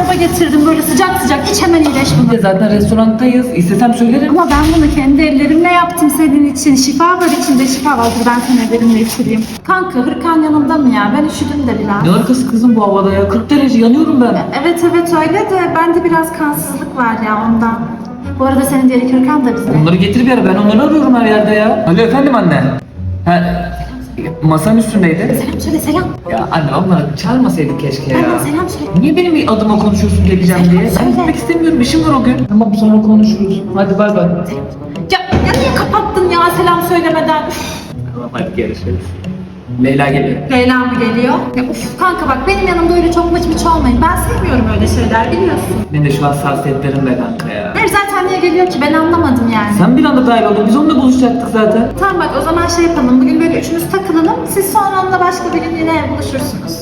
çorba getirdim böyle sıcak sıcak. İç hemen iyileş bunu. Zaten restorandayız. İstesem söylerim. Ama ben bunu kendi ellerimle yaptım senin için. Şifa var içinde şifa var. Dur ben seni ellerimle içireyim. Kanka hırkan yanımda mı ya? Ben üşüdüm de biraz. Ne arkası kızım bu havada ya? 40 derece yanıyorum ben. Evet evet öyle de bende biraz kansızlık var ya ondan. Bu arada senin diğer iki hırkan da bizde. Onları getir bir ara ben onları arıyorum her yerde ya. Alo efendim anne. Ha, masanın üstündeydi. Selam söyle selam. Ya anne onları çağırmasaydık keşke ya. Benden selam söyle. Niye benim adıma konuşuyorsun geleceğim diye? Ben söyle. gitmek istemiyorum işim var o gün. Tamam sonra konuşuruz. Hadi bay bay. Ya, ya niye kapattın ya selam söylemeden? Tamam hadi görüşürüz. Leyla geliyor. Leyla mı geliyor? Ya uf kanka bak benim yanımda öyle çok mıç mıç olmayın. Ben sevmiyorum öyle şeyler biliyorsun. Benim de şu an sarsetlerim be kanka ya. Hayır zaten geliyor ki ben anlamadım yani. Sen bir anda dahil oldun. Biz onunla buluşacaktık zaten. Tamam bak o zaman şey yapalım. Bugün böyle üçümüz takılalım. Siz sonra onunla başka bir gün yine buluşursunuz.